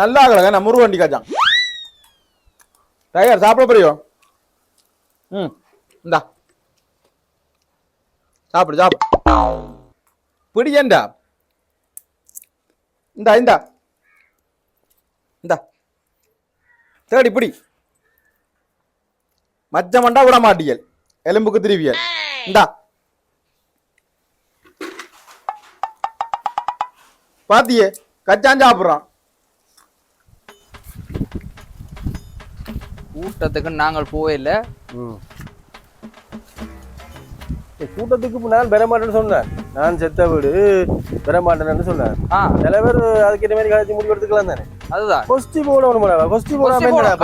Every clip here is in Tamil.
நல்லா ஆகலங்க நான் முருகண்டி காய்ச்சான் டைகர் சாப்பிட போறியோ? ம் இந்தா. சாப்பிடு சாப்பிடு. பிடியண்டா. இந்தா இந்தா. இந்தா. தேடி பிடி. மச்ச விட மாட்டியல். எலும்புக்கு திருவியல். இந்தா. பாத்தியே கச்சான் சாப்பிடுறான். கூட்டத்துக்கு நாங்கள் போகல கூட்டத்துக்கு நான் பெற மாட்டேன்னு சொன்னேன். நான் செத்த வீடு பெற மாட்டேன்னு சொன்னேன். ஆ. சில பேர் அதுக்கேற்ற மாதிரி கழிச்சு முடிவு எடுத்துக்கலாம் தானே? அதுதான். கொஸ்டி போடணும் கொஸ்டி போடாம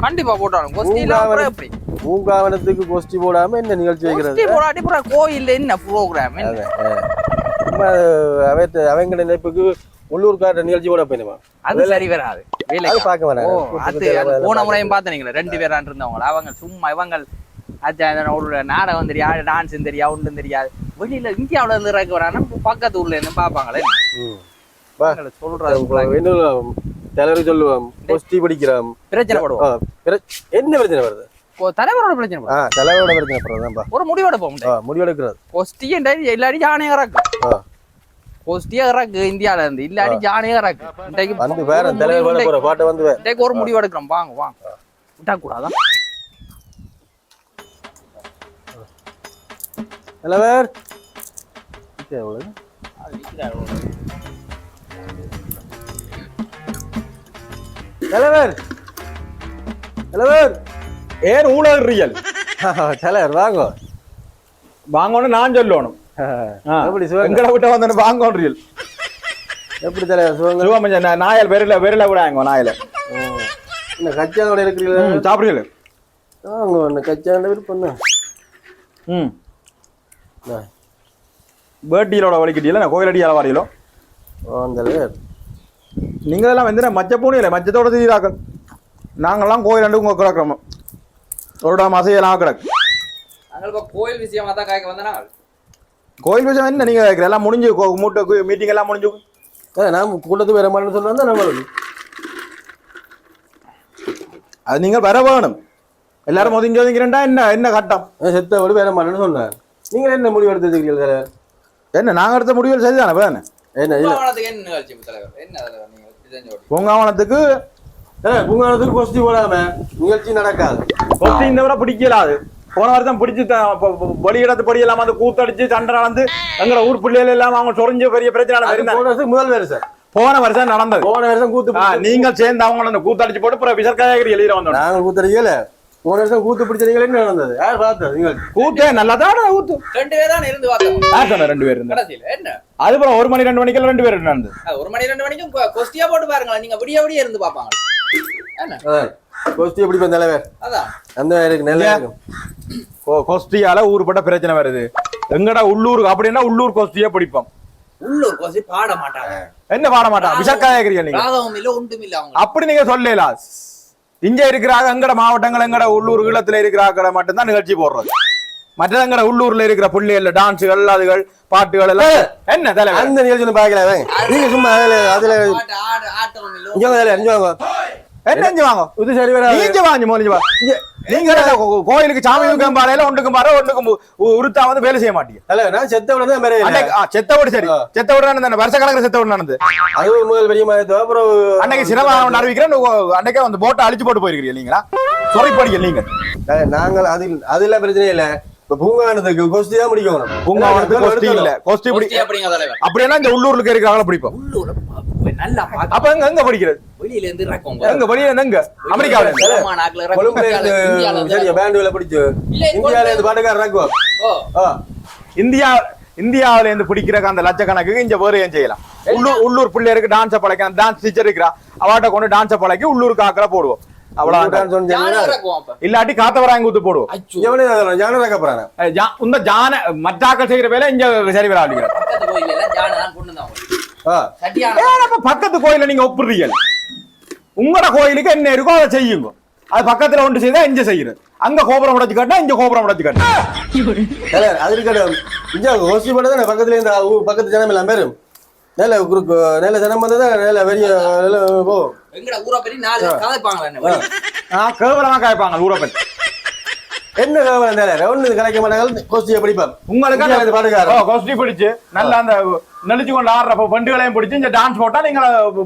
கண்டிப்பா- போட்டாலும். கொஸ்டி இல்லாம அப்புறம் எப்படி? பூங்காவனத்துக்கு கொஸ்டி போடாம என்ன நிகழ்ச்சி வைக்கிறது? போடாட்டி கோயில்ல என்ன ப்ரோக்ராம் அவங்கள நினைப்புக்கு உள்ளூர்கார நிகழ்ச்சி போட போயிடுமா? அது சரி வராது. வேலைக்கு. பார்க்க வேணாம் அது போன முறையும் பார்த்தீங்களா ரெண்டு பேரான் இருந்தவங்க அவங்க சும்மா இவங்க ஒரு நாடகம் தெரியாது டான்ஸும் தெரியாது ஒன்றும் தெரியாது. வெளியில இந்தியாவுல இருந்து இறக்க வரானா பக்கத்து ஊர்ல இருந்து பார்ப்பாங்களே. சொல்றது என்ன தலைவர் சொல்லுவோம். கொஸ்டி படிக்கிறோம் பிரச்சனை படுவோம். என்ன பிரச்சனை வருது? தலைவரோட பிரச்சனை தலைவரோட பிரச்சனை ஒரு முடிவோட போக முடியாது ஆ முடிவெடுக்கிறது. கொஸ்டியே இல்லாடி ஜானே இறக்கு ஆ. கொஸ்டியே இறக்கு இந்தியால இருந்து. இல்லாடி ஜானே இறக்கு. இன்றைக்கு வந்து வேற ஒரு தலைவர் பாட்டை வந்து இன்றைக்கு ஒரு முடிவு எடுக்கிறோம். வாங்க வாங்க. விட்டா கூடாதா தலைவர்? தலைவர். தலைவர். ஏன் ஊழல் ரியல். தலைவர் வாங்க. வாங்கணும் நான் சொல்லணும். எப்படி எங்கட விட்ட வந்தேன் வாங்கணும் ரியல் எப்படி சிவங்க சிவமஞ்ச நாயல் விரல விரல விடாங்க நாயல. இந்த கச்சானோட இருக்கிறீங்களா? ம் சாப்பிடுறீங்களே? வாங்க இந்த கச்சான விருப்பம் தான் ம். பேட்டியிலோட வலிக்கிட்டியில நான் கோயிலடியால வரையிலும் தலைவர் நீங்கள் எல்லாம் வந்து மச்ச பூனையில மச்சத்தோட தீராக்கள். நாங்கெல்லாம் கோயில் ரெண்டு உங்க கிடக்கிறோம். ஒரு மசையெல்லாம் கிடக்கு. நாங்கள் இப்போ கோயில் விஷயமா தான் காய்க்க வந்தனா கோயில் விஷயம் என்ன? நீங்க எல்லாம் முடிஞ்சு கோ- மூட்டை மீட்டிங் எல்லாம் முடிஞ்சு நான் கூட்டத்துக்கு வர மாட்டேன்னு சொன்னா நம்மளுக்கு அது நீங்கள் வர வேணும். எல்லாரும் ஒதுங்கி ஒதுங்கிறேன்டா என்ன என்ன கட்டம்? நான் செத்த விட வர மாட்டேன்னு சொன்னேன் நீங்க என்ன முடிவு எடுத்துருக்கீங்க தலைவர் என்ன நாங்கள் எடுத்த முடிவுகள் சரிதானே வேணே? என்ன நீங்க? பூங்காவனத்துக்கு பூங்கானத்துக்கு கொஸ்டி போடாம நிகழ்ச்சி நடக்காது. கொஸ்டி இந்த விட பிடிக்கலாது போன வருஷம் பிடிச்சி வெளியிடத்து படியெல்லாம் வந்து கூத்தடிச்சு சண்டை நடந்து எங்களை ஊர் பிள்ளைகள் எல்லாம் அவங்க சொரிஞ்சு பெரிய பிரச்சனை அது இருந்தாங்க. போன வருஷம் முதல் வருஷம். போன வருஷம் நடந்தது. போன வருஷம் கூத்து நீங்கள் சேர்ந்து அவங்க அந்த கூத்தடிச்சு போட்டு அப்புறம் விசற்காயகரி எழுதிட வந்தோம். நாங்கள் கூத்தடிக்கல போன வருஷம் கூத்து பிடிச்சீங்களே நடந்தது? யார் பார்த்தது? நிகழ்ச்சி கூத்தே நல்லா தான் ஊத்து ரெண்டு பேர் தான் இருந்து பார்த்தோம். யார் சொன்ன ரெண்டு பேர் இருந்தா? என்ன? அதுக்கப்புறம் ஒரு மணி ரெண்டு மணிக்கெல்லாம் ரெண்டு பேர் நடந்தது. அது ஒரு மணி ரெண்டு மணிக்கும் கொஸ்டியா போட்டு பாருங்களேன். நீங்க விடிய விடிய இருந்து என்ன? அதான். கொஸ்டி எப்படி தலைவர் அதான் அந்த மாதிரி இருக்கு நல்லா இல்லையா? இருக்கும். கொஸ்டியால ஊருப்பட்ட பிரச்சனை வருது எங்கடா உள்ளூர் அப்படின்னா உள்ளூர் கொஸ்டியே பிடிப்போம். உள்ளூர் கொஸ்டி பாட மாட்டாங்க. என்ன பாட நீங்க. இல்ல ஒன்றும் இல்ல அவங்க அப்படி நீங்க சொல்லலாம் இங்க இருக்கிறாங்க எங்கட மாவட்டங்கள் எங்கட உள்ளூர் ஈழத்துல இருக்கிறாங்க மட்டும்தான் நிகழ்ச்சி போடுறது. மற்றது எங்கட உள்ளூர்ல இருக்கிற புள்ளிகள் டான்ஸுகள் அதுகள் பாட்டுகள் எல்லாம். என்ன தலைவர்? அந்த நிகழ்ச்சி அவன். நீங்க சும்மா அதுல அதுல இங்க என்ன செஞ்சு வாங்க இது சரி வராது நீங்க வாங்க மோனிஞ்சு வா இங்க நீங்க கோயிலுக்கு சாமி பாறையில ஒன்றுக்கும் உருத்தா வந்து வேலை செய்ய மாட்டீங்க தலைவர் நான் செத்த விட தான் மேரே செத்தவோடு சரி செத்தவோடு நடந்த வருஷ கணக்கில் செத்தவோடு நடந்தது அது முதல் பெரிய மாதிரி அப்புறம் அன்னைக்கு சினிமா அறிவிக்கிறேன் அன்னைக்கே வந்து போட்டை அழிச்சு போட்டு போயிருக்கிறீங்க நீங்களா சொறி படிக்க நீங்க நாங்கள் அதில் அதெல்லாம் பிரச்சனை இல்ல இப்ப பூங்கானத்துக்கு கொஸ்டி தான் முடிக்கணும் பூங்காவனத்துக்கு கொஸ்டி இல்ல. கொஸ்டி பிடி கொஸ்டி அப்படிங்க தலைவர். அப்படின்னா இந்த உள்ளூர்ல இருக்கிறாங்களா பிடிப்போம். அப்ப எங்க எங்க படிக்கிறது? வெளியில இருந்து எங்க? வெளியில இருந்து எங்க இருந்து இறக்கும். கொழும்புல இருந்து இந்தியால இருந்து சரியா பேண்ட் வேலை பிடிச்சு. இல்ல, இந்தியால இருந்து பாட்டுக்கார ஆ. இந்தியா இந்தியாவில இருந்து பிடிக்கிற அந்த லட்சக்கணக்குக்கு இங்க வேறு ஏன் செய்யலாம்? உள்ளூர் உள்ளூர் பிள்ளையருக்கு டான்ஸ பழக்க டான்ஸ் டீச்சர் இருக்கிறா. அவாட்ட கொண்டு டான்ஸ பழக்கி உள்ளூருக்கு ஆக்கற போடுவோம். இல்லாட்டி காத்த வராங்க ஊத்து போடுவோம் இந்த ஜான மற்றாக்கள் செய்யற வேலை இங்க சரி வர பக்கத்து கோயில நீங்க ஒப்புறீங்க உங்களோட கோயிலுக்கு என்ன இருக்கோ அதை செய்யுங்க. அது பக்கத்துல ஒன்று செய்தா இங்க செய்யுறது. அங்க கோபுரம் உடைச்சு கட்டினா இங்க கோபுரம் உடைச்சு கட்டினா. அது இருக்கட்டும். இங்க கொஸ்டி போட்டு தானே பக்கத்துல இருந்து ஊ- பக்கத்து ஜனம் எல்லாம் பேரும். நல்ல குறுக்கு நல்ல சனம் வந்ததா நல்ல பெரிய நல்ல போ. எங்கட ஊரை பத்தி நாலு கதைப்பாங்களா என்ன? வெளிய? ஆ கேவலமா காய்ப்பாங்க ஊரை பத்தி என்ன கவலை நல்ல ஒண்ணு கலைக்க மாட்டாங்க. கோஷ்டியை படிப்பான். உங்களுக்கு? கொஸ்டி பிடிச்சு. நல்லா அந்த நெளிச்சு கொண்டு ஆடுறப்ப வண்டுகளையும் பிடிச்சு இந்த டான்ஸ் போட்டா நீங்க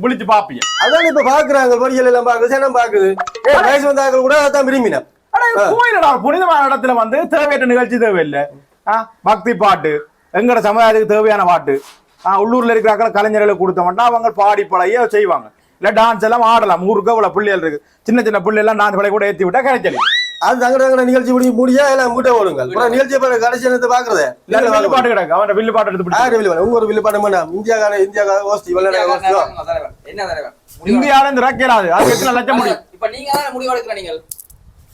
விழிச்சு பாப்பீங்க. அதான் இப்ப பாக்குறாங்க பொறியியல் எல்லாம் பாக்குது சனம் பாக்குது. வயசு வந்தாக்கள் கூட அதான் விரும்பினா கோயிலடா புனிதமான இடத்துல வந்து தேவையற்ற நிகழ்ச்சி தேவையில்லை. ஆ, பக்தி பாட்டு எங்கட சமுதாயத்துக்கு தேவையான பாட்டு. உள்ளூர்ல இருக்கிற கலைஞர்களுக்கு கொடுத்த மாட்டா அவங்க பாடி பழைய செய்வாங்க. இல்ல டான்ஸ் எல்லாம் ஆடலாம். ஊருக்கு அவ்வளவு பிள்ளைகள் இருக்கு. சின்ன சின்ன பிள்ளை எல்லாம் டான்ஸ் பழைய கூட ஏத்தி விட்டா கிடைச்சலி அது தங்கட தங்கட நிகழ்ச்சி முடி முடியா எல்லாம் மூட்டை ஓடுங்க அப்புறம் நிகழ்ச்சி பாரு கடைசி நேரத்தை பாக்குறதே வில்லு பாட்டு கிடக்கு. அவன் வில்லு பாட்டு எடுத்து ஆறு வில்லு உங்க ஒரு வில்லு பாடம் வேண்டாம் இந்தியாக்கார இந்தியாக்கார கோஷ்டி தலைவர், என்ன தலைவர் இந்தியால இருந்து இறக்கிறாது அது எத்தனை லட்சம் முடியும்? இப்ப நீங்க தானே முடிவு எடுக்கிற நீங்கள்.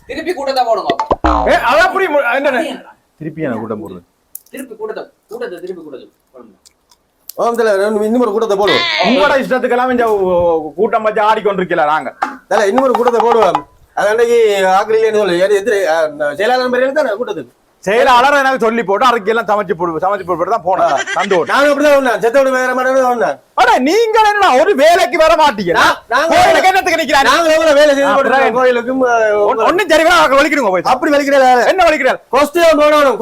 திருப்பி கூட்டத்தை போடுங்க. ஏ அது அப்படி மு- என்ன திருப்பி எனக்கு கூட்டம் போடுறது? திருப்பி கூட்டத்தை கூட்டத்தை திருப்பி கூட்டத்தை தலைவர் இன்னும் ஒரு கூட்டத்தை போடுவோம். உங்களோட இஷ்டத்துக்கெல்லாம் இந்த கூட்டம் வச்சு ஆடிக்கொண்டிருக்கல நாங்க? தல இன்னும் ஒரு கூட்டத்தை போடுவோம். அது அன்னைக்கு ஆக்கிரிலேன்னு சொல்லு எதிரி செயலாளர் பேர் தானே கூட்டத்துக்கு? செயலாளர் எனக்கு சொல்லி போட்டு அறிக்கையெல்லாம் சமைச்சு போடு சமைச்சு போட்டு தான் போனேன். தந்து. நானும் அப்படிதான் வந்தேன் செத்தோட வேற மாதிரி வந்தேன் அட நீங்க என்ன ஒரு வேலைக்கு வர மாட்டீங்க? கோயிலுக்கு என்னத்துக்கு நிக்கிறாங்க நாங்க எவ்வளவு வேலை செய்து அப்புறம் கோயிலுக்கும் ஒண்ணு- ஒண்ணும் சரி வேணா அவர்கள் வலிக்கிறீங்க போய். அப்படி வலிக்கிறேன் என்ன வலிக்கிறார்? கொஸ்டி போடணும்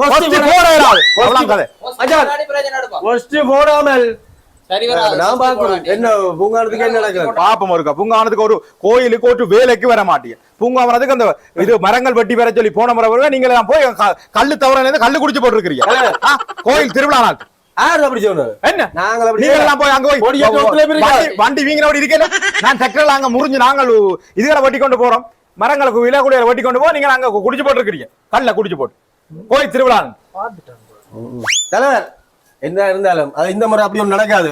கொஸ்டி போடாமல். நான் பார்க்கணும் என்ன பூங்கானத்துக்கு என்ன நடக்குது? பாப்பம் இருக்கா பூங்காவனத்துக்கு ஒரு கோயிலுக்கு ஒரு வேலைக்கு வர மாட்டீங்க பூங்காவனத்துக்கு அந்த இது மரங்கள் வெட்டி வர சொல்லி போன முறை வருவா நீங்க எல்லாம் போய் கல்லு இருந்து கல்லு குடிச்சு போட்டுருக்கீங்க கோயில் திருவிழா நாள். யார் அப்படி சொன்னது? என்ன? நாங்கள் அப்படி நீங்க எல்லாம் போய் அங்க போய். வண்டி- வண்டி வீங்கின அப்படி இருக்கல நான் அங்க முறிஞ்சு நாங்கள் இதுகளை வெட்டி கொண்டு போறோம். மரங்களுக்கு விலை வெட்டி கொண்டு போய் நீங்க அங்க குடிச்சு போட்டுருக்கீங்க கல்ல குடிச்சு போட்டு. கோயில் திருவிழா தலைவர் என்ன இருந்தாலும் அது இந்த முறை அப்படி நடக்காது.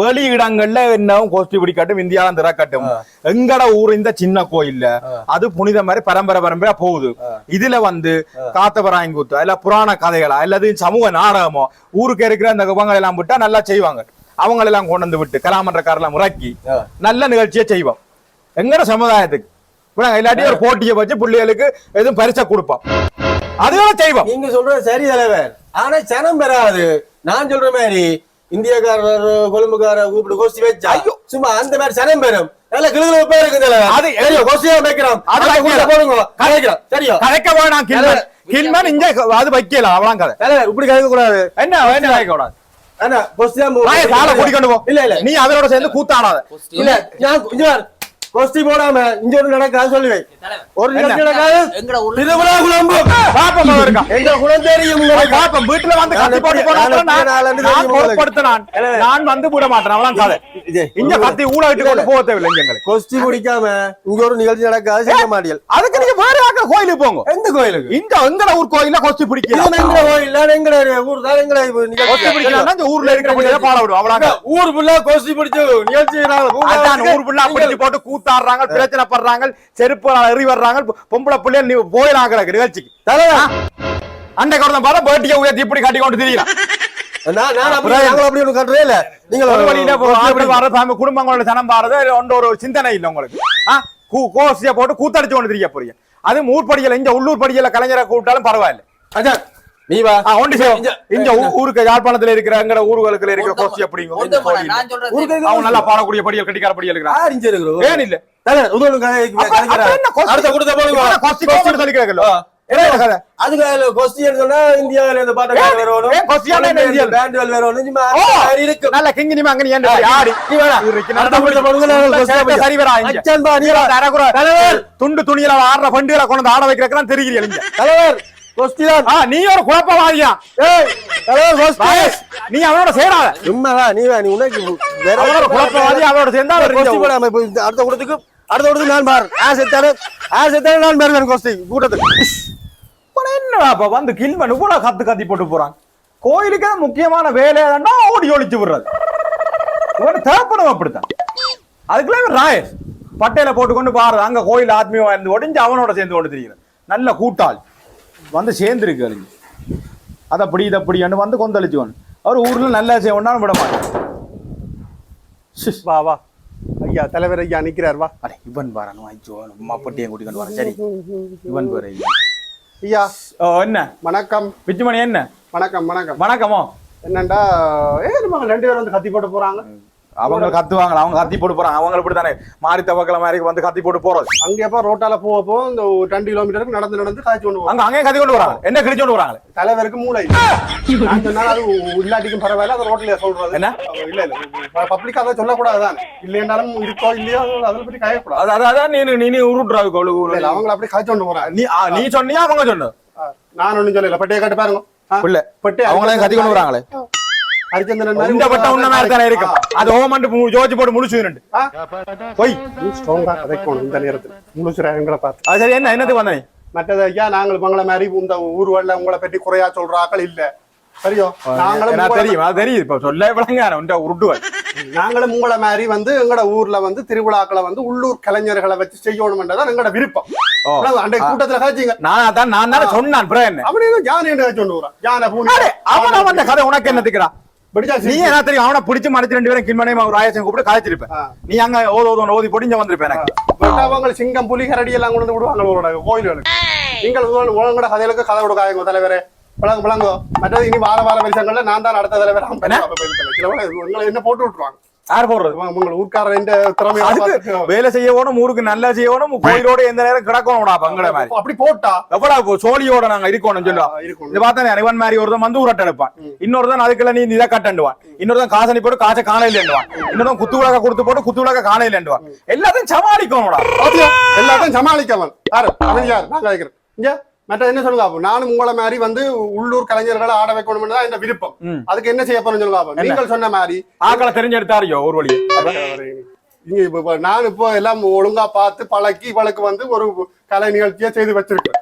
வெளி இடங்கள்ல என்னவும் கோஷ்டி பிடிக்கட்டும் இந்தியாவும் திறக்கட்டும். எங்கட ஊர் இந்த சின்ன கோயில்ல அது புனித மாதிரி பரம்பரை பரம்பரையா போகுது. இதுல வந்து காத்தபராயங்குத்து இல்ல புராண கதைகளா அல்லது சமூக நாடகமோ ஊருக்கு இருக்கிற அந்த குபங்கள் எல்லாம் விட்டா நல்லா செய்வாங்க. அவங்க எல்லாம் கொண்டு வந்து விட்டு கலாமன்றக்காரெல்லாம் முறக்கி. நல்ல நிகழ்ச்சியை செய்வோம். எங்கட சமுதாயத்துக்கு? இல்லாட்டி ஒரு போட்டியை வச்சு பிள்ளைகளுக்கு எதுவும் பரிசை கொடுப்போம். அதுவும் செய்வோம். நீங்க சொல்றது சரி தலைவர். ஆனா சனம் பெறாது நான் சொல்ற மாதிரி இந்தியக்காரர் கொழும்புக்கார கூப்பிட்டு கோஷ்டி வச்சா சும்மா அந்த மாதிரி சனம் பெறும் நல்ல கிளுகிழு பேர் இருக்கு தலைவர் அது- தெரியும் கோஷ்டியா வைக்கிறோம். போடுங்க கதைக்கிறோம் சரியா? கதைக்க வேணாம் கில்மன் கில்மன் இங்க அது வைக்கல கதை. தலைவர் இப்படி கதைக்க கூடாது என்ன என்ன வைக்க கூடாது இல்ல இல்ல. நீ அதோட சேர்ந்து கூத்தாடாத. இல்ல நான் இங்க. கோஷ்டி போடாம இங்க ஒரு நடக்காது சொல்லி வை தலைவர், ஒரு நிகழ்ச்சி? நடக்காது. திருவிழா குழம்பும் பாப்பம் இருக்கா? எங்க குலம் தெரியும் பாப்பம் வீட்டுல வந்து கத்தி போட்டு போனா நான் நான் வந்து விட மாட்டேன் கதை. இது, இங்க கத்தி ஊழ விட்டு கொண்டு போக தேவையில்லை இங்க எங்களுக்கு. கொஸ்டி குடிக்காம இங்க ஒரு நிகழ்ச்சி நடக்காது செய்ய மாட்டியல் அதுக்கு நீங்க வேற ஆக்க கோயிலுக்கு போங்க. எந்த கோயிலுக்கு? இந்த எங்கட ஊர் கோயில்ல கொஸ்டி இது பிடிக்கலாம் எங்கட கோயில்? எங்கட ஊர் தான் எங்கட கொஸ்டி பிடிக்கலாம் இந்த ஊர்ல இருக்கிற பிள்ளைய பாட விடும் அவ்வளவு ஊர் ஃபுல்லா கோஷ்டி பிடிச்சு நிகழ்ச்சி ஊர் ஃபுல்லா பிடிச்சு போட்டு கூத்தாடுறாங்க பிரச்சனை பண்றாங்க செருப்பு எறி வர்றாங்க பொம்பளை பிள்ளைய நீ போயிடலாம் கிடக்கு நிகழ்ச்சிக்கு. அண்டை கொடுத்த பார்த்தா பேட்டியை உயர்த்தி இப்படி கட்டி கொண்டு திரியலாம் குடும்பங்களோட சனம் இதுல ஒன்ற ஒரு சிந்தனை இல்ல உங்களுக்கு. ஆ? கூ- கோஷ்டியை போட்டு கூத்தடிச்சு கொண்டு திரிய போறீங்க. அது ஊர்படியில இந்த உள்ளூர் படியில கலைஞரை கூப்பிட்டாலும் பரவாயில்ல. அஜா நீ வா. ஆ, ஒண்டி செய்வோம் இங்க- ஊருக்கு யாழ்ப்பாணத்துல இருக்கிற எங்கட ஊர்களுக்குள்ள இருக்கிற கோஷ்டி அப்படிங்க அவங்க நல்லா பாடக்கூடிய படியல் கட்டிக்கார இன்ச்சு இருக்கிறோம் ஏன் இல்ல? துண்டு துணியில ஆடுற பண்டுகளை கொண்டு ஆட வைக்கிறதுக்கு தெரிகிறீங்க தலைவர். கொஸ்டின் ஆ, நீ ஒரு குழப்பவாதியா ஏய் தலைவர் கொஸ்டின் நீ அவனோட சேராத வா நீ நீ உனக்கு வேற அவனோட குழப்பவாதி அவனோட சேர்ந்தா அவர் கொஸ்டி இங்க போடாம இப்ப இந்த அடுத்த கூட்டத்துக்கு அடுத்த கூட்டத்துக்கு நான் பாரு ஆ செத்தாரு ஆ செத்தாரு நான் பாரு கொஸ்டி கூட்டத்துக்கு இப்ப என்ன அப்ப வந்து கில்மன் இவ்வளவு கத்து கத்தி போட்டு போறான் கோயிலுக்கு முக்கியமான வேலை ஏதாண்டா ஓடி ஒளிச்சு விடுறது இவன் தேப்பனும் அப்படித்தான் அதுக்குள்ள இவன் ராயேஷ் பட்டையில போட்டுக்கொண்டு பாருது அங்க கோயில் ஆத்மீயமா இருந்து ஒடிஞ்சு அவனோட சேர்ந்து கொண்டு நல்ல கூட்டாள் வந்து சேர்ந்துருக்கு அழிஞ்சு அதை அப்படி இதை அப்படின்னு வந்து கொந்தளிச்சுக்கணும் அவர் ஊர்ல நல்லா செய்யணும்னு விட மாட்டேன் வா வா. ஐயா தலைவர் ஐயா நிக்கிறார் வா. அடே இவன் பாரு ஐயோ அம்மா பட்டியை கூட்டிக்கொண்டு வரேன் சரி. இவன் பாரு ஐயா. ஓ என்ன? வணக்கம். பிச்சுமணி என்ன? வணக்கம் வணக்கம். வணக்கமோ? என்னண்டா? ஏ நம்ம ரெண்டு பேரும் வந்து கத்தி போட்டு போறாங்க. அவங்க கத்துவாங்க அவங்க கத்தி போட்டு போறாங்க. அவங்க இப்படி தானே மாறி தவக்கல மாதிரி வந்து கத்தி போட்டு போறது. அங்கேப்பா ரோட்டால போக போ இந்த ஒரு ரெண்டு கிலோமீட்டருக்கு நடந்து நடந்து காய்ச்சி கொண்டு அங்க அங்கேயும் கத்தி கொண்டு வராங்க. என்ன கிழிச்சு கொண்டு வராங்க? தலைவருக்கு மூளை. அது இல்லாட்டிக்கும் பரவாயில்ல அது ரோட்ல சொல்றது. என்ன? இல்ல இல்ல. பப்ளிக் அதை சொல்லக்கூடாதுதான். இல்லைன்னாலும் இருக்கோ இல்லையோ அது- பத்தி காயக்கூடாது அது அது- அதான் நீ நீ நீ உருட்டுறாங்க அவங்கள அப்படியே காய்ச்சி கொண்டு போறாங்க. நீ நீ சொன்னியா அவங்க சொன்ன நான் ஒண்ணும் சொல்லல. பட்டையை கட்டு பாருங்க. புள்ள பட்டையை அவங்களையும் கத்தி கொண்டு வராங்களே. உன்ன மாதிரி தானே இருக்கும். அது ஓமண்டு ஜோதிச்சு போட்டு முடிச்சு ரெண்டு ஆ, போய். நீ ஸ்ட்ராங்கா கதைக்கணும் இந்த நேரத்துல. முழுசுரா எங்களை பார்த்து. அது சரி என்ன என்னத்துக்கு வந்த நீ மற்றது ஐயா நாங்கள் மாதிரி இந்த ஊர்வல்ல உங்களை பற்றி குறையா சொல்ற ஆக்கள் இல்ல. சரியோ? நாங்களும் தெரியும் அது தெரியுது. இப்ப சொல்ல விளங்க உண்ட உருட்டுவாய் நாங்களும் உங்களை மாதிரி வந்து எங்கட ஊர்ல வந்து திருவிழாக்களை வந்து உள்ளூர் கலைஞர்களை வச்சு செய்யணும்ன்றதான் எங்கட விருப்பம். அன்றைய கூட்டத்துல காய்ச்சிங்க நான் அதான் நான் தானே சொன்னான் என்ன? அவனையும் யானை என்ன அடே, அவன வந்த கதை உனக்கு என்னத்துக்குடா பிடிச்சா நீ என்ன தெரியும்? அவனை பிடிச்சு மறைச்சு ரெண்டு பேரும் கிண்மனையும் ஒரு ஆயசம் கூப்பிட்டு கதைச்சிருப்பேன் ஆ. நீ அங்க ஓத ஓத ஓதி போட்டு இங்க வந்திருப்பேன் எனக்கு. அவங்க சிங்கம் புலி கரடி எல்லாம் கொண்டு விடுவாங்க உங்களோட கோயில்களுக்கு. நீங்கள் உங்களோட கதைகளுக்கு கதை கொடுக்காங்க தலைவரே. விளங்கு விளங்கோ. மற்றது இனி வார வார வருஷங்கள்ல நான் தான் அடுத்த தலைவர். உங்களை என்ன போட்டு விட்டுருவாங்க. யார் போடுறது உங்களை ஊர்க்காரர் இந்த திறமையை அதுக்கு வேலை செய்யணும் ஊருக்கு நல்லா செய்யணும் கோயிலோட எந்த நேரம் கிடக்கணும்டா பங்கள மாதிரி. அப்படி போட்டா? எவ்வளவு சோழியோட நாங்க இருக்கணும் சொல்லுவா. இது பார்த்தா இவன் மாதிரி ஒருத்தன் வந்து ஊரட்ட எடுப்பான். இன்னொருத்தன் அதுக்குள்ள நீ இதை கட்டண்டுவான் இன்னொருத்தன் காசனி போட்டு காசை காணையிலேண்டுவான் இன்னொருத்தன் குத்து விளக்க கொடுத்து போட்டு குத்து விளக்க காணையிலேண்டுவான் எல்லாத்தையும் சமாளிக்கணும்டா? எல்லாத்தையும் சமாளிக்கவன். யாரு? அவன் யார்? நான் கேட்கிறேன் இங்க. மற்ற என்ன சொல்லுங்க அப்போ? நானும் உங்களை மாதிரி வந்து உள்ளூர் கலைஞர்களை ஆட வைக்கணும்னு தான் இந்த விருப்பம். அதுக்கு என்ன செய்ய போறோம் சொல்லுங்க அப்போ? நீங்கள் சொன்ன மாதிரி ஆக்களை தெரிஞ்செடுத்தாரியோ ஒரு வழி? இங்க இப்ப நான் இப்போ எல்லாம் ஒழுங்கா பார்த்து பழக்கி இவளுக்கு வந்து ஒரு கலை நிகழ்ச்சியை செய்து வச்சிருக்கேன்.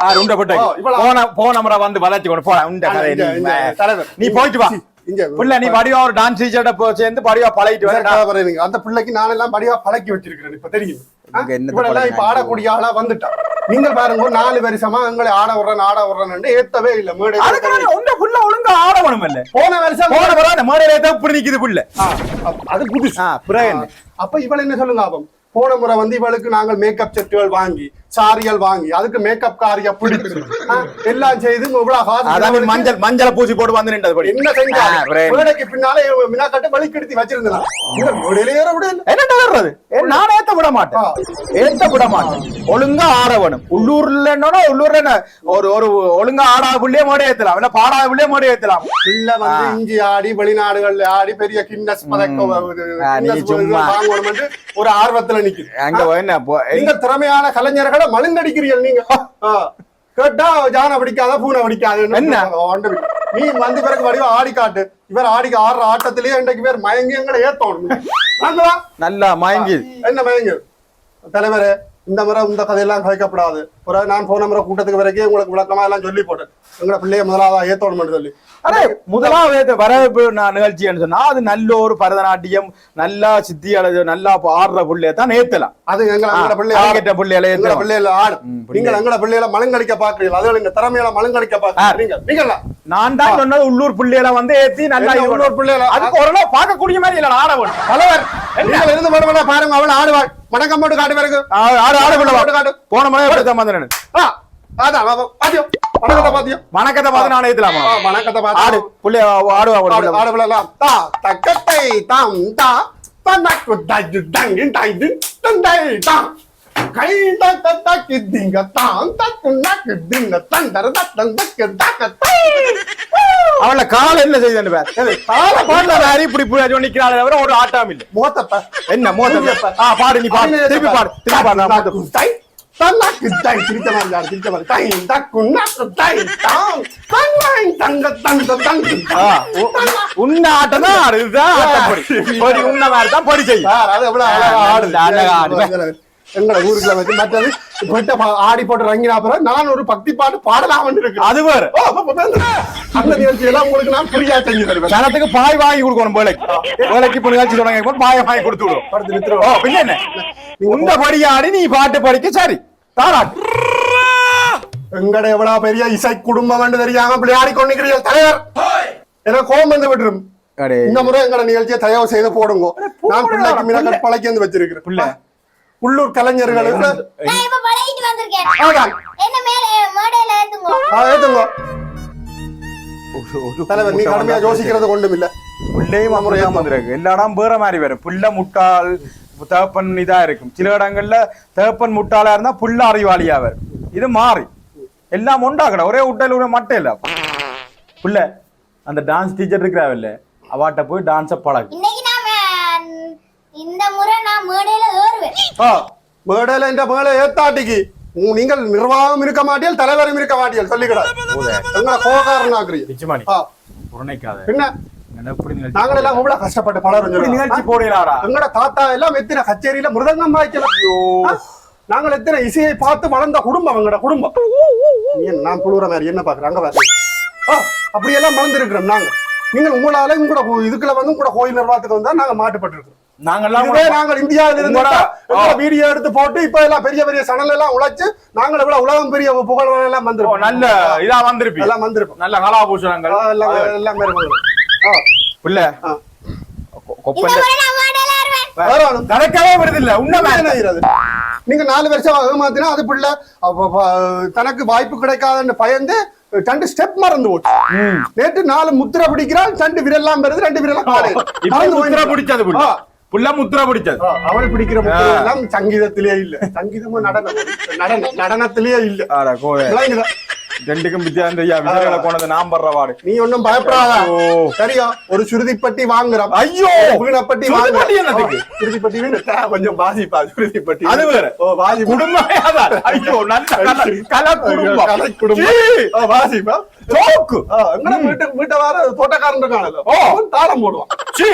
போன போன முறை வந்து வளர்ச்சி கொண்டு போன. தலைவர். நீ போயிட்டு வா. இங்க புள்ள நீ படிவா ஒரு டான்ஸ் டீச்சர்ட்ட போ சேர்ந்து படிவா பழகிட்டு வர எனக்கு அந்த பிள்ளைக்கு நான் எல்லாம் படியா பழக்கி வச்சிருக்கிறேன். இப்ப தெரியும் இப்ப? ஆடக்கூடிய ஆளா வந்துட்டான் நீங்க பாருங்க நாலு வருஷமா எங்களை ஆட விடுறேன் ஆட விடுறேன்னு ஏத்தவே இல்ல. மேடை அதுக்கு உண்ட புள்ள ஒழுங்கா ஆடவணும் இல்ல? போன வருஷம் போன அந்த மேடையில ஏதோ இப்படி நிக்குது புள்ள. அது புதுசு. பிறகு? அப்ப இவள் என்ன சொல்லுங்க அப்பம் போன முறை வந்து இவளுக்கு நாங்கள் மேக்கப் செட்டுகள் வாங்கி சாரிகள் வாங்கி அதுக்கு மேக்கப் காரியா பிடிச்சு எல்லாம் செய்து இவ்வளவு மஞ்சள் மஞ்சளை பூசி போட்டு வந்து நின்றது படி. என்ன செஞ்சாங்க என்ன? பின்னாலே மினாக்கட்டு வலிக்கெடுத்து வச்சிருந்தான் இல்ல என்னடா வர்றது நான் ஏத்த விட மாட்டேன். ஏத்த விட மாட்டேன். ஒழுங்கா ஆட வேணும் உள்ளூர்ல என்னன்னா உள்ளூர்ல என்ன ஒரு ஒரு ஒழுங்கா ஆடாத புள்ளியே மேடை ஏத்தலாம். இல்ல பாடாத புள்ளியே மேடை ஏத்தலாம். பிள்ளை வந்து இஞ்சி ஆடி வெளிநாடுகள்ல ஆடி பெரிய கின்னஸ் பதக்கம் ஒரு ஆர்வத்துல நிக்குது. அங்க என்ன திறமையான கலைஞர்களை மழுங்கடிக்கிறீர்கள் நீங்க. ஆ. கேட்டா ஜான பிடிக்காத பூனை பிடிக்காது என்ன? நீ வந்து பிறகு வடிவா ஆடி காட்டு. இவர் ஆடி ஆடுற ஆட்டத்திலேயே இன்றைக்கு பேர் மயங்கி எங்களை ஏத்தோணும். நல்லா மயங்கி. என்ன மயங்கு? தலைவரே இந்த முறை இந்த கதையெல்லாம் கதைக்கப்படாது. ஒரு நான் போன முறை கூட்டத்துக்கு வரைக்கும் உங்களுக்கு விளக்கமா எல்லாம் சொல்லி போட்டேன். எங்களை பிள்ளைய முதலாவதா ஏத்தோணும் சொல்லி. முதலாவது வரவேற்பு நா- நிகழ்ச்சின்னு சொன்னா அது நல்ல ஒரு பரதநாட்டியம் நல்லா சித்தி அழகு நல்லா ஆடுற புள்ளைய தான் ஏத்தலாம் அது எங்களை எங்களோட பிள்ளை அரங்கேற்ற புள்ளையில எங்களோட ஏத்தலாம் பிள்ளையில ஆடு. ம், நீங்கள் எங்களோட பிள்ளையில மலங்கடிக்க பாக்குறீங்க அதுல இந்த திறமையில மலங்கடிக்க பாக்குறீங்க நான் தான் சொன்னது உள்ளூர் புள்ளையில வந்து ஏத்தி நல்லா உள்ளூர். பிள்ளையில? அதுக்கு ஓரளவு பார்க்கக்கூடிய மாதிரி இல்ல ஆட வேணும் தலைவர் நீங்கள் இருந்து பாருங்க பாருங்க அவள் ஆடுவாள். வணக்கம் போட்டு காட்டு பிறகு. ஆடு ஆடு புள்ள போட்டு காட்டு. போன முறை அப்படித்தான் வணக்கத்தை பார்த்து நான் ஏத்தலாமா வணக்கத்தை ஆடு புள்ளைய ஆடுவா ஒரு ஆடு புள்ள. ஆடு விழலாம் தா தக்கத்தை தாம் தா. தனக்கு தஜு தங்கி டைது தண்டை தா. கை தக்க தக்கி திங்க தாம் தக்கு நக்கு திங்க தண்டர தத்தம் தக்கு தக்க தை அவள கால என்ன செய்யுது பேர். கால பாடல வேற இப்படி இப்படி நிக்கிறாள் தவிர ஒரு ஆட்டம் இல்ல. மோத்தப்ப. என்ன மோத ஆ பாடு நீ பாடு. திருப்பி பாடு. திருப்பி பாடு. தல்லாக்கு தாய் தை மாதிரி யார் மாதிரி தக்கு நக்கு தாய் தாம் தங்காய் தங்க தங்க தங்க உன்ன ஆட்டம் தான் ஆடு ஆட்டப்படி படி உன்ன மாதிரி தான் படி செய்யும் சார் அது எவ்வளவு அழகா ஆடுது அழகா ஆடுது. எங்களை ஊருக்குள்ள வச்சு மற்றது வெட்ட பா- ஆடி போட்டு ரங்கினா அப்புறம் நான் ஒரு பக்தி பாட்டு பாடலாம் இருக்கு அது வேற அந்த நிகழ்ச்சி எல்லாம் உங்களுக்கு நான் ஃப்ரீயா செஞ்சு தருவேன் ஜனத்துக்கு பாய் வாங்கி கொடுக்கணும் வேலைக்கு வேலைக்கு இப்போ நிகழ்ச்சி தொடங்க பாய் பாயை வாங்கி கொடுத்து விடுவோம் படுத்து நிறுத்துறோம் பின்ன என்ன படி ஆடி நீ பாட்டு படிக்க சரி தாராட்டு எங்கட எவ்வளவு பெரிய இசை குடும்பம் தெரியாம விளையாடி கொண்டிருக்கிறீர்கள் தலைவர்? எனக்கு கோபம் வந்து விட்டுரும். இந்த முறை எங்கட நிகழ்ச்சியை தயவு செய்து போடுங்க. நான் பிள்ளைக்கு மீன கற்பழைக்கு வந்து வச்சிருக்கிறேன். புள்ள. உள்ளூர் கலைஞர்களுக்கு தலைவர் நீ கடுமையா யோசிக்கிறது கொண்டும் இல்ல பிள்ளையும் அப்படிதான் வந்திருக்கு எல்லா இடம் வேற மாதிரி வரும் புள்ள முட்டாள் தகப்பன் இதா இருக்கும் சில இடங்கள்ல தகப்பன் முட்டாளா இருந்தா புள்ள அறிவாளியா வரும் இது மாறி. எல்லாம் உண்டாக்கணும் ஒரே உட்டையில ஒரு மட்டை இல்ல. புள்ள அந்த டான்ஸ் டீச்சர் இருக்கிறாவில்ல. அவாட்ட போய் டான்ஸ பழகு. இன்னைக்கு நான் வே- இந்த முறை நான் மேடையில ஏறுவேன். ஆ, மேடையில இந்த மேல ஏத்தாட்டிக்கு. உ- நீங்கள் நிர்வாகம் இருக்க மாட்டியல் தலைவரும் இருக்க மாட்டியல் கோகாரன் ஆக்குறீங்க புறணைக்காத. பின்ன? என்ன எப்படி நிகழ்ச்சி நாங்கள் எல்லாம் இவ்வளவு கஷ்டப்பட்டு சொல்லுவோம். நிகழ்ச்சி போடலாடா எங்கட தாத்தா எல்லாம் எத்தனை கச்சேரியில மிருதங்கம் வாய்க்கலாம் நாங்கள் எத்தனை இசையை பார்த்து வளர்ந்த குடும்பம் எங்கட குடும்பம். நான் குழுற மாதிரி என்ன பாரு. ஆ, அப்படியெல்லாம் வளர்ந்துருக்கிறோம் நாங்க நீங்கள் உங்களால உங்களோட இதுக்குள்ள வந்து உங்களோட கோயில் நிர்வாகத்துக்கு வந்தா நாங்க மாட்டுப்பட்டு இருக்கோம் நாங்கெல்லாம் நாங்கள் இந்தியாவில இருந்து வீடியோ எடுத்து போட்டு இப்ப எல்லாம் பெரிய பெரிய சணல் எல்லாம் உழைச்சு நாங்கள் இவ்வளவு உலகம் பெரிய புகழ் எல்லாம் ஓ, வந்திருக்கோம் நல்ல இதா வந்திருப்பீங்க. எல்லாம் வந்திருப்போம். நல்ல கலாபூஷணங்கள். எல்லாம் எல்லாம் புள்ள. நடக்கவே வருதில்ல உண்மை? நீங்க நாலு வருஷம் ஏமாத்தினா அது பிள்ளை தனக்கு வாய்ப்பு கிடைக்காதுன்னு பயந்து ரெண்டு ஸ்டெப் மறந்து போச்சு நேற்று நாலு முத்திரை பிடிக்கிறான் ரெண்டு விரல்லாம் வருது ரெண்டு மறந்து முத்திர. பிடிச்சது புள்ள. முத்திர பிடிச்சது ஆ, அவள் பிடிக்கிற முத்திரை எல்லாம் சங்கீதத்திலே இல்ல. சங்கீதமும் நடனம். நடன நடனத்திலேயே இல்ல? ரெண்டுக்கும் வித்தியாசம் தெரியா விஜயல போனது நாம் படுற வாடு. நீ ஒண்ணும் பயப்படாத. சரியா? ஒரு சுருதிப்பட்டி வாங்குறோம். ஐயோ. சுருதிப்பட்டி என்னதுக்கு? சுருதிப்பட்டி கொஞ்சம் பாசிப்பா சுருதிப்பட்டி அது வேற. ஓ பாசி குடும்பமே ஐயோ நல்ல கல குடும்பம். கலை குடும்பம். ஓ, வாசிப்பா. ஜோக்கு எங்கட வீட்டு வீட்டை வார தோட்டக்காரன் இருக்கானല്ലോ. ஓ. தாளம் போடுவான். சீ.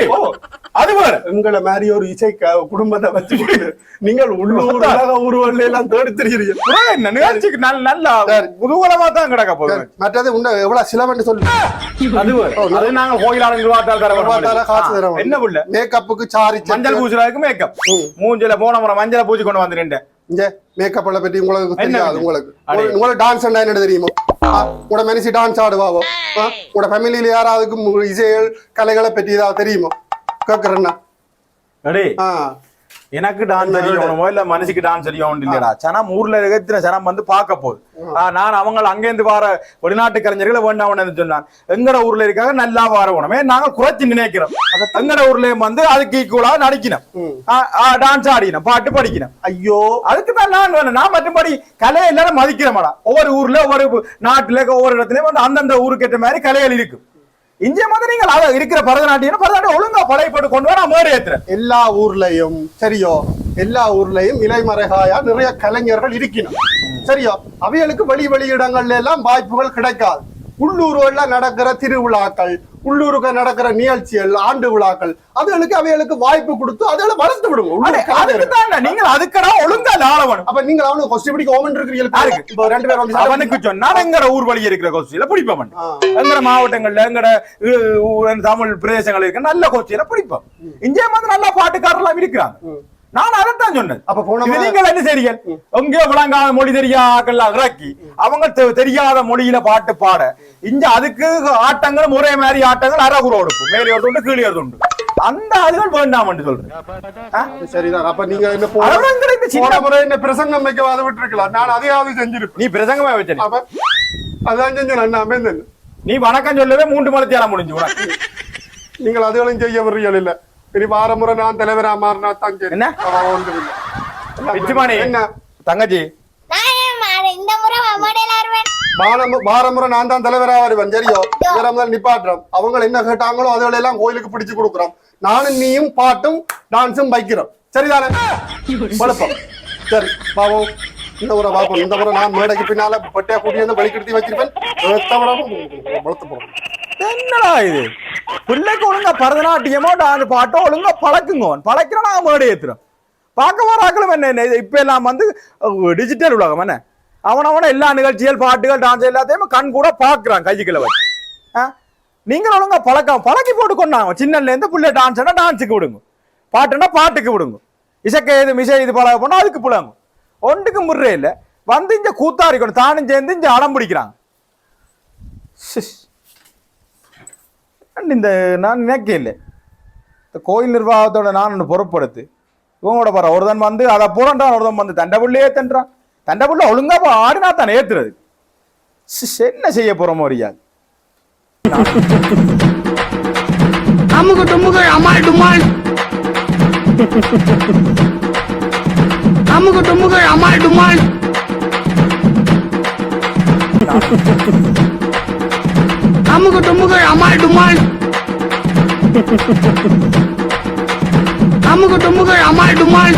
அது வேற. எங்களை மாதிரி ஒரு இசை குடும்பத்தை வச்சுக்கிட்டு நீங்கள் உள்ளூர் உலக ஊர்வல்ல எல்லாம் தேடி தெரியுறீங்க என்ன? நிகழ்ச்சிக்கு நல்ல நல்ல குதூகலமா தான் கிடக்க போகுது மற்றது உன்ன எவ்வளவு சிலவன்னு சொல்லு. அது வேற. அது நாங்க கோயிலாளர் நிர்வாகத்தால் தர நிர்வாகத்தால காசு தர வேணும். என்ன புள்ள? மேக்கப்புக்கு சாரி மஞ்சள் பூசுறதுக்கு மேக்கப். மூஞ்சில போன முறை மஞ்சளை பூச்சி கொண்டு வந்து நின்று இங்க மேக்கப் பத்தி உங்களுக்கு தெரியாது? உங்களுக்கு. உங்களுக்கு- உங்களுக்கு டான்ஸ் என்ன தெரியுமோ? உங்களோட மனசு டான்ஸ் ஆடுவாவோ? உங்களோட ஃபேமிலியில யாராவதுக்கு மு- இசைகள் கலைகளை பற்றி ஏதாவது தெரியுமோ? ஆ. எனக்கு டான்ஸ் தெரியணுமோ இல்ல. மனசுக்கு டான்ஸ் தெரியணும் இல்லடா. சனம் ஊர்ல இருக்கிற சனம் வந்து பார்க்க போகுது. நான் அவங்க அங்கேருந்து வர வெளிநாட்டு கலைஞர்களை வேண்டாம் சொன்னான். எங்கட ஊர்ல இருக்காங்க நல்லா வரணுமே நாங்க குறைச்சு நினைக்கிறோம். எங்கட ஊர்லயும் வந்து அதுக்கு ஈக்குவலா நடிக்கணும். டான்ஸ் ஆடிக்கணும் பாட்டு படிக்கணும். ஐயோ. அதுக்கு தான் நான் வேணும். நான் மற்றபடி கலையை எல்லாரும் மதிக்கிறேன் ஒவ்வொரு ஊர்ல ஒவ்வொரு நாட்டுல ஒவ்வொரு இடத்துலயும் வந்து அந்தந்த ஊருக்கு ஏற்ற மாதிரி கலைகள் இருக்கு இந்திய மாதிரி நீங்கள் அத இருக்கிற பரதநாட்டியம் பரதநாட்டியம் ஒழுங்கா பழையப்பட்டு கொண்டு வர மேறு ஏத்துறேன். எல்லா ஊர்லயும் சரியோ எல்லா ஊர்லயும் இலைமறைகாயா நிறைய கலைஞர்கள் இருக்கணும். சரியோ அவைகளுக்கு வெளி வழி இடங்கள்ல எல்லாம் வாய்ப்புகள் கிடைக்காது. உள்ளூர்ல நடக்கிற திருவிழாக்கள் உள்ளூருக்கு நடக்கிற நிகழ்ச்சிகள் ஆண்டு விழாக்கள் அதுகளுக்கு அவைகளுக்கு வாய்ப்பு கொடுத்து அதுகளை வளர்த்து விடுங்க நீங்கள் அதுக்கடா ஒழுங்கா ஆளவணும் அப்ப நீங்க அவனுக்கு கொஸ்டி பிடிக்க ஓமன் இருக்கிறீங்க? இப்ப ரெண்டு பேரும் வந்து அவனுக்கு சொன்னா எங்கட ஊர் வழி இருக்கிற கோஷ்டியில பிடிப்பவன். எங்கட மாவட்டங்கள்ல எங்கட தமிழ் பிரதேசங்கள் இருக்க நல்ல கோஷ்டியில பிடிப்போம். இங்கே வந்து நல்ல பாட்டுக்காரர்லாம் இருக்கிறாங்க. நான் அதைத்தான் சொன்னேன். அப்ப போன நீங்கள் என்ன செய்றீங்க? எங்கேயோ விளங்காத மொழி தெரியாக்கெல்லாம் இறக்கி அவங்க தெரியாத மொழியில பாட்டு பாட. இங்க அதுக்கு ஆட்டங்கள் ஒரே மாதிரி ஆட்டங்கள் அறகுற கொடுக்கும் மேலே ஒரு துண்டு கீழே ஒரு துண்டு. அந்த அதுகள் வேண்டாம் என்று சொல்றேன்? சரிதான். அப்ப நீங்க என்ன போன சின்ன- முறை என்ன பிரசங்கம் வைக்க அதை விட்டுருக்கலாம். நான் அதையாவது செஞ்சிருப்பேன். நீ பிரசங்கமா வச்ச நீ. அப்ப அதான் செஞ்சேன். அமைந்தேன். நீ வணக்கம் சொல்லவே மூன்று மலத்தியால முடிஞ்சு உனக்கு. நீங்கள் அதுகளும் செய்ய வர்றீர்கள் இல்ல. இனி வார முறை நான் தலைவரா மாறினா தான் சரி என்ன? பிச்சுமானி என்ன தங்கச்சி நான் தான் தலைவரா வருவேன் சரியோ முதல் நிப்பாட்டுறோம் அவங்க என்ன கேட்டாங்களோ அதுகளை எல்லாம் கோயிலுக்கு பிடிச்சு கொடுக்குறோம் நானும் நீயும் பாட்டும் டான்ஸும் வைக்கிறோம் சரிதானே சரி பாவம் இந்த முறை பாப்போம் இந்த முறை நான் மேடைக்கு பின்னால பட்டையா கூட்டி வந்து வெளிக்கெடுத்து வச்சிருப்பேன் என்னடா இது? பிள்ளைக்கு ஒழுங்கா பரதநாட்டியமோ டான்ஸ் பாட்டோ ஒழுங்கா பழக்குங்க. பழக்கிறனா நான் மேடை ஏத்துறோம் பார்க்க வராக்களும் என்ன என்ன இது இப்ப எல்லாம் வந்து டிஜிட்டல் உலகம் என்ன? அவன் அவன எல்லா நிகழ்ச்சிகள் பாட்டுகள் டான்ஸ் எல்லாத்தையும் கண் கூட பாக்குறான் கைக்குள்ள வச்சு. நீங்கள் ஒழுங்கா பழக்கம் பழக்கி போட்டு கொண்டாங்க சின்னல இருந்து பிள்ளை டான்ஸ்னா டான்ஸுக்கு விடுங்க. பாட்டுனா பாட்டுக்கு விடுங்க. இசைக்க இது மிசை இது பழக போனா அதுக்கு புலங்க ஒன்றுக்கு முறே இல்லை. வந்து இங்க கூத்தாரிக்கணும் தானும் சேர்ந்து இங்க அடம் பிடிக்கிறாங்க. சிஸ். அண்ட் இந்த நான் நினைக்க இல்லை. இந்த கோயில் நிர்வாகத்தோட நான் ஒன்று பொறுப்படுத்து இவங்களோட பாரு ஒருதன் வந்து அதை புறண்டான் ஒருதன் வந்து தண்டை புள்ளையே தண்டான் தண்டை புள்ள ஒழுங்கா போ ஆடினா தான் ஏத்துறது. என்ன செய்ய போகிறோமோ அறியாது. அமுக டுமுக அமால் டுமால். அமுக டுமுக அமால் டுமால். அமுகு டுமுகு அமால் டுமால். அமுகு டுமுகு அமால் டுமால்.